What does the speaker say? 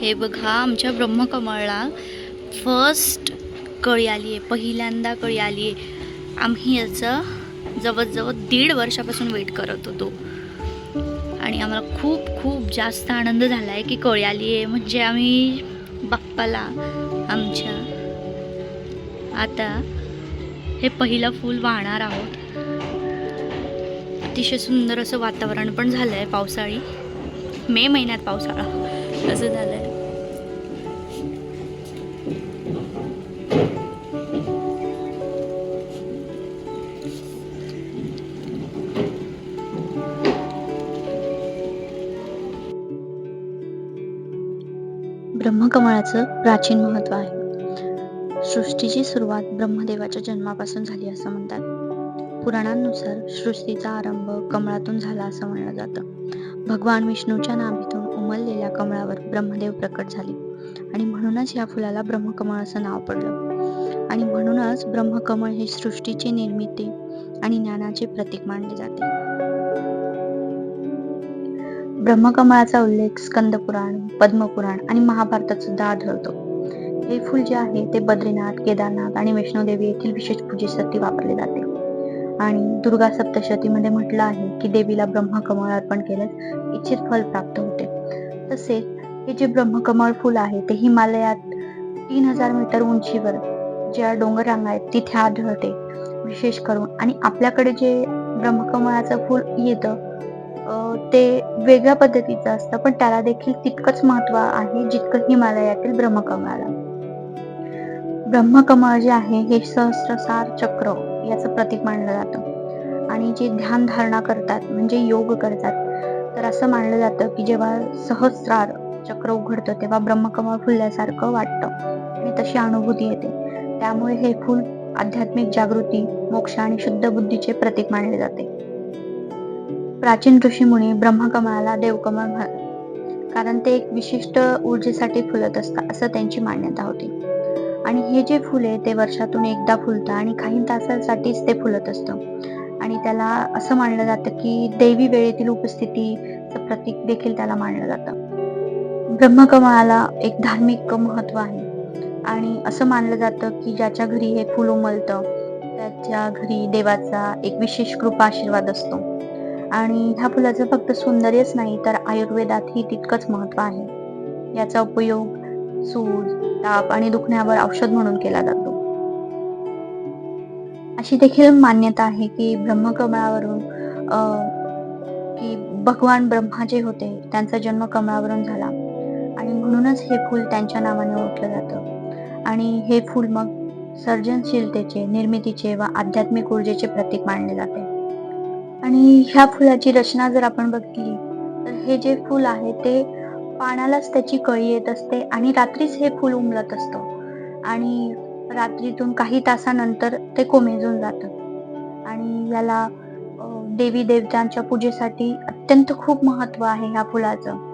हे बघा आमच्या ब्रह्मकमळला फर्स्ट कळी आली आहे पहिल्यांदा कळी आली आहे. आम्ही याचं जवळजवळ दीड वर्षापासून वेट करत होतो. आणि आम्हाला खूप खूप जास्त आनंद झाला आहे की कळी आली आहे. म्हणजे आम्ही बाप्पाला आमच्या आता हे पहिलं फूल वाहणार आहोत. अतिशय सुंदर असं वातावरण पण झालं आहे पावसाळी. मे महिन्यात पावसाळा. असं झालं ब्रह्मकमळाचं प्राचीन महत्त्व आहे. सृष्टीची सुरुवात ब्रह्मदेवाच्या जन्मापासून झाली असं म्हणतात. पुराणांनुसार सृष्टीचा आरंभ कमळातून झाला असं म्हणलं जातं. भगवान विष्णूच्या नाभीतून उमललेल्या कमळावर ब्रह्मदेव प्रकट झाले. आणि म्हणूनच या फुलाला ब्रह्मकमळ असं नाव पडलं. आणि म्हणूनच ब्रह्मकमळ हे सृष्टीची निर्मिती आणि ज्ञानाचे प्रतीक मानले जाते. ब्रह्मकमळाचा उल्लेख स्कंद पुराण पद्मपुराण आणि महाभारतात सुद्धा आढळतो. हे फूल जे आहे ते बद्रीनाथ केदारनाथ आणि वैष्णोदेवी येथील विशेष पूजेसाठी वापरले जाते. आणि दुर्गा सप्तशतीमध्ये म्हटलं आहे की देवीला ब्रह्मकमळ अर्पण केल्यास इच्छित फल प्राप्त होते. तसेच हे जे ब्रह्मकमळ फुल आहे ते हिमालयात तीन हजार मीटर उंचीवर ज्या डोंगर रांगा आहेत तिथे आढळते. विशेष करून आणि आपल्याकडे जे ब्रह्मकमळाचं फूल येतं ते वेगळ्या पद्धतीचं असतं पण त्याला देखील तितकंच महत्त्व आहे जितकं हिमालयातील ब्रह्मकमळाला. ब्रह्मकमळ जे आहे हे सहस्रसार चक्र याचं प्रतीक मानलं जातं. आणि जे ध्यान धारणा करतात म्हणजे योग करतात तर असं मानलं जातं की जेव्हा सहस्रार चक्र उघडतं तेव्हा ब्रह्मकमळ फुलल्यासारखं वाटतं आणि तशी अनुभूती येते. त्यामुळे हे फूल आध्यात्मिक जागृती मोक्ष आणि शुद्ध बुद्धीचे प्रतीक मानले जाते. प्राचीन ऋषीमुनी ब्रह्मकमळाला देवकमळ म्हणत कारण ते एक विशिष्ट ऊर्जेसाठी फुलत असतं असं त्यांची मान्यता होती. आणि हे जे फुले आहे ते वर्षातून एकदा फुलतं आणि काही तासांसाठीच ते फुलत असतं. आणि त्याला असं मानलं जातं की देवी वेळेतील उपस्थितीचं प्रतीक देखील त्याला मानलं जातं. ब्रह्मकमळाला एक धार्मिक महत्त्व आहे. आणि असं मानलं जातं की ज्याच्या घरी हे फुल उमलतं त्याच्या घरी देवाचा एक विशेष कृपा आशीर्वाद असतो. आणि ह्या फुलाचं फक्त सौंदर्यच नाही तर आयुर्वेदातही तितकंच महत्त्व आहे. याचा उपयोग सूज ताप आणि दुखण्यावर औषध म्हणून केला जातो. अशी देखील मान्यता आहे की ब्रह्मकमळावरून की भगवान ब्रह्मा जे होते त्यांचा जन्म कमळावरून झाला. आणि म्हणूनच हे फूल त्यांच्या नावाने ओळखलं जातं. आणि हे फूल मग सर्जनशीलतेचे निर्मितीचे व आध्यात्मिक ऊर्जेचे प्रतीक मानले जाते. आणि ह्या फुलाची रचना जर आपण बघितली तर हे जे फूल आहे ते पानालाच त्याची कळी येत असते आणि रात्रीच हे फूल उमलत असतं. आणि रात्रीतून काही तासानंतर ते कोमेजून जातं. आणि याला देवी देवतांच्या पूजेसाठी अत्यंत खूप महत्त्व आहे ह्या फुलाचं.